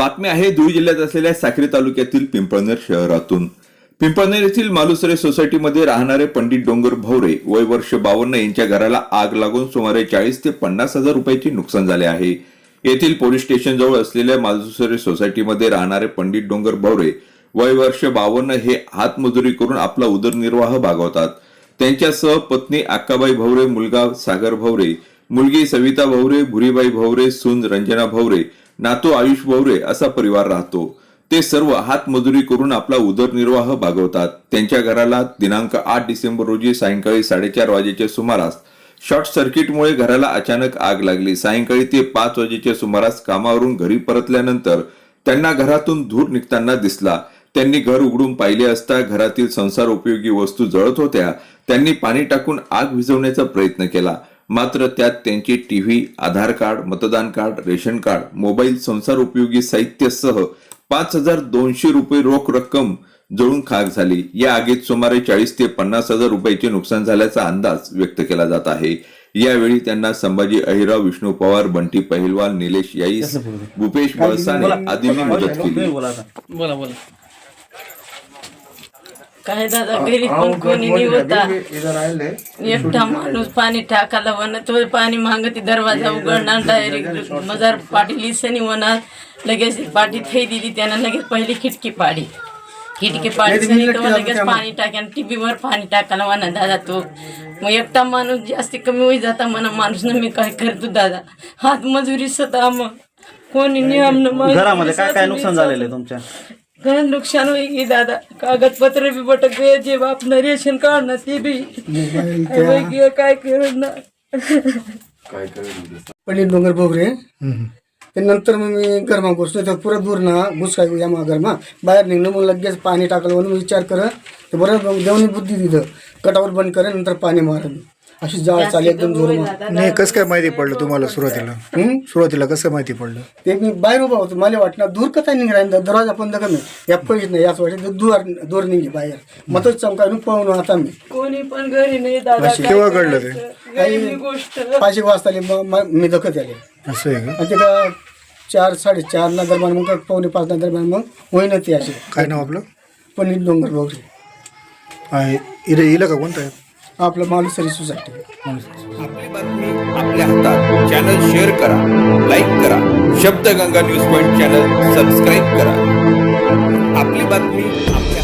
बातमी आहे धुळे जिल्ह्यात असलेल्या साक्री तालुक्यातील पिंपळनेर शहरातून. पिंपळनेर येथील मालुसरे सोसायटीमध्ये राहणारे पंडित डोंगर भवरे वय वर्ष बावन्न यांच्या घराला आग लागून सुमारे चाळीस ते पन्नास हजार रुपयाचे नुकसान झाले आहे. येथील पोलीस स्टेशन जवळ असलेल्या मालुसरे सोसायटीमध्ये राहणारे पंडित डोंगर भवरे वय वर्ष बावन्न हे हातमजुरी करून आपला उदरनिर्वाह भागवतात. त्यांच्यासह पत्नी अक्काबाई भवरे मुलगा सागर भवरे मुलगी सविता भवरे भुरीबाई भवरे सून रंजना भवरे नातू आयुष भवरे असा परिवार राहतो. ते सर्व हातमजुरी करून आपला उदरनिर्वाह भागवतात. त्यांच्या घराला दिनांक आठ डिसेंबर रोजी सायंकाळी साडेचार वाजेच्या सुमारास शॉर्ट सर्किटमुळे घराला अचानक आग लागली. सायंकाळी ते पाच वाजेच्या सुमारास कामावरून घरी परतल्यानंतर त्यांना घरातून धूर निघताना दिसला. त्यांनी घर उघडून पाहिले असता घरातील संसार उपयोगी वस्तू जळत होत्या. त्यांनी पाणी टाकून आग विझवण्याचा प्रयत्न केला. मात्र त्यात त्यांचे टीव्ही आधार कार्ड मतदान कार्ड रेशन कार्ड मोबाईल संसार उपयोगी साहित्यासह पाच हजार दोनशे रुपये रोख रक्कम जळून खाक झाली. या आगीत सुमारे चाळीस ते पन्नास हजार रुपयाचे नुकसान झाल्याचा अंदाज व्यक्त केला जात आहे. यावेळी त्यांना संभाजी अहिराव विष्णू पवार बंटी पहिलवाल निलेश याईस भूपेश बळसाने आदींनी मदत केली. बोला बोला. काय दादा घरी पण कोणी नाही होता एकटा माणूस पाणी टाकायला म्हणत तो पाणी मागती दरवाजा उघडणार डायरेक्ट मजार पाठी लिसनी होणार लगेच पाठी थै दिली त्यानं लगेच पहिली खिडकी पाडी. खिडकी पाडी लगेच पाणी टाक्यान टीव्हीवर पाणी टाकायला म्हणा दादा तो. मग एकटा माणूस जास्ती कमी होई जाता म्हणा माणूस ना मी काय करतो दादा? हात मजुरी स्वतः मग कोणी नियम घरामध्ये काय काय नुकसान झालेलं आहे तुमच्या? काय नुकसान होई की दादा कागदपत्र बी बटक गए जे बापनं रेशन कार्ड ना ते बी. काय की काय करत ना पंडित डोंगर बोगरे ते नंतर मग मी गरमा घुसलो तर पुरं दूर ना घुस काय या मग गरमा. बाहेर निघणं मग लगेच पाणी टाकलं म्हणून विचार कर तर बरं देवनी बुद्धी दिलं कटावर बंद करे नंतर पाणी मारलं अशी जाळ चालली एकदम जोर नाही कसं काय माहिती पडलं तुम्हाला सुरुवातीला? सुरुवातीला कसं माहिती पडलं? ते मी बाहेर उभा होतो. मला वाटलं दूर कथा निघाला? दरवाजा बंद कर या पैसे नाही याच वाटत दूर दूर निघे बाहेर. मग तोच चमकावून पळून आता मी. कोणी पण घरी नाही दादा केव्हा घडलं ते? पाचशे वाजता आले, मग मग मी दखत आले असं आहे का? आणि ते का चार साडेचार ना दरम्यान मग पावणे पाच ना दरम्यान मग होईना ते असे काय नाव आपलं? पंडित डोंगर बोगरे आहे इले इलं का कोणतं आहे? आपलं मालुसरी सोसायटी आपली बातमी आपल्या हातात. चॅनल शेअर करा लाईक करा. Shabdganga news point channel subscribe करा. आपली बातमी आपल्या